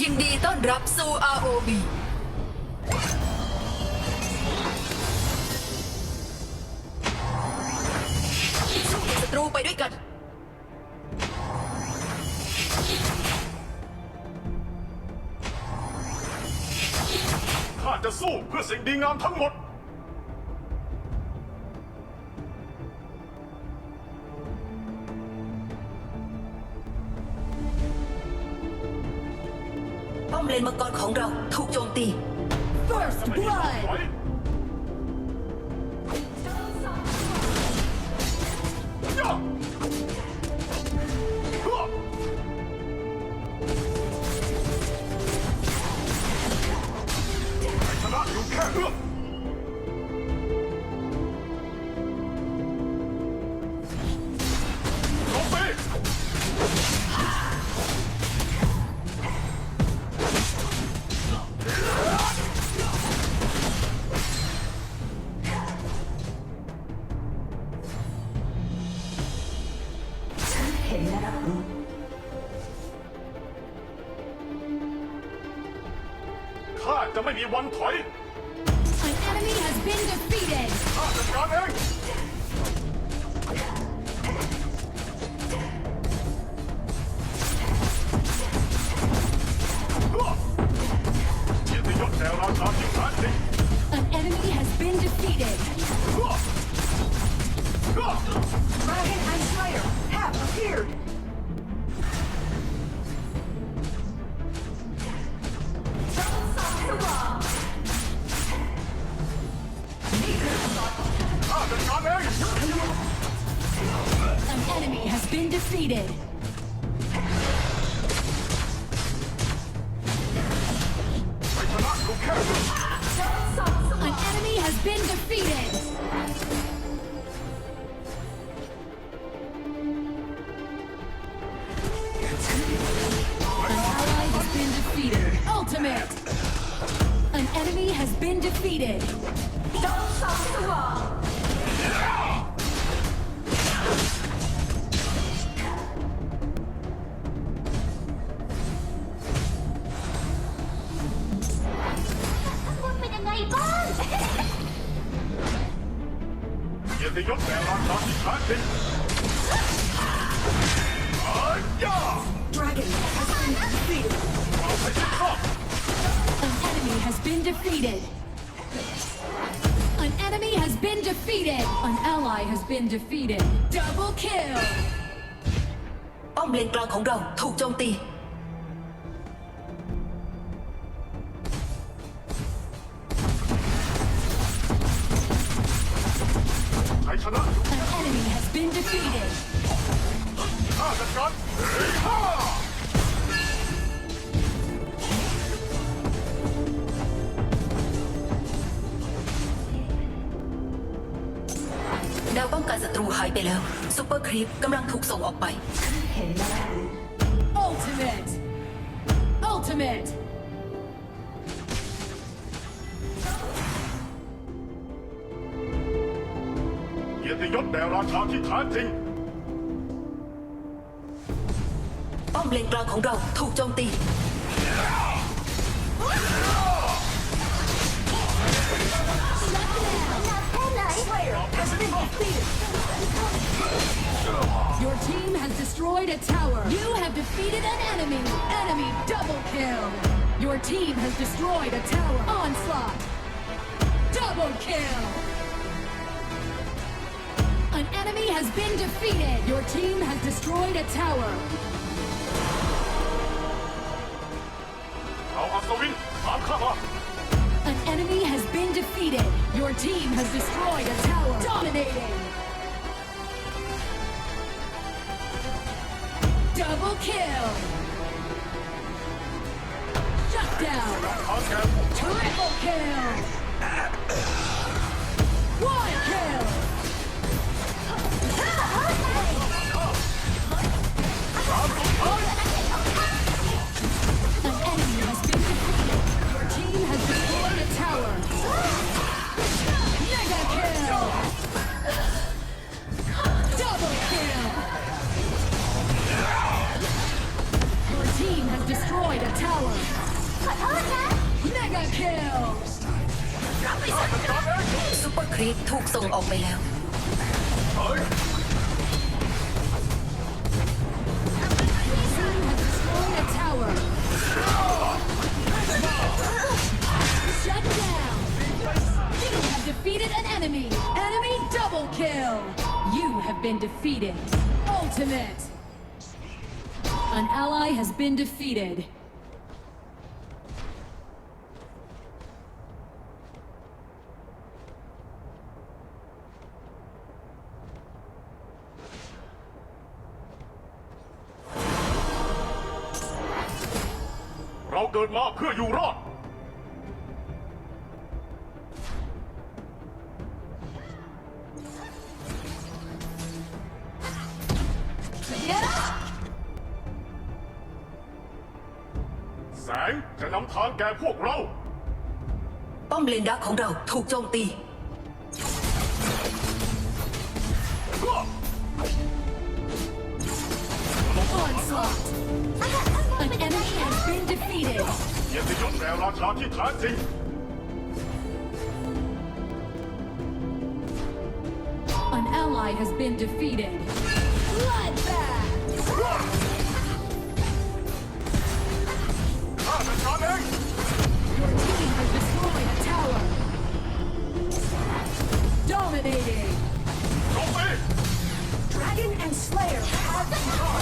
ยินดีต้อนรับสู่ ROV สู้กับศัตรูไปด้วยกัน ข้าจะสู้เพื่อสิ่งดีงามทั้งหมด เลนมังกรของเราถูกโจมตี First blood. เห็นและรับรู้ข้าจะไม่มีวันถอย An enemy has been defeated. An enemy has been defeated. An ally has been defeated. Ultimate. An enemy has been defeated. Don't touch the wall. Dragon has been defeated เราให้สิ้นซาก An enemy has been defeated. An enemy has been defeated. An ally has been defeated. Double kill. ป้อมเลนกลางของเราถูกโจมตี ข้าจัดการเฮ้าดาวป้องกันศัตรูหายไปแล้วซูเปอร์ครีปกำลังถูกส่งออกไป เห็นและรับรู้ Ultimate. Ultimate. กียรติยศแด่ราชาที่แท้จริง ป้อมเลนกลางของเราถูกโจมตีแค่ไหน Your team has destroyed a tower. You have defeated an enemy. Enemy double kill. Your team has destroyed a tower. Onslaught. Double kill. An enemy has been defeated. Your team has destroyed a tower. เอาอัศวินตามข้ามา An enemy has been defeated. Your team has destroyed a tower. Dominating. Double kill. Shut down. ขอแกน Triple kill. ซูเปอร์ครีปถูกส่งออกไปแล้ว เฮ้ย Destroyed a tower. Shut down. You have defeated an enemy. Enemy double kill. You have been defeated. Ultimate. An ally has been defeated. เราเกิดมาเพื่ออยู่รอด Get up! แสงจะนำทางแก่พวกเรา ป้อมเลนดักของเราถูกโจมตี Onslaught. An enemy has been defeated. An ally has been defeated. Bloodbath! Ah, that's! Your team has destroyed a tower! Dominating! Dragon and Slayer have are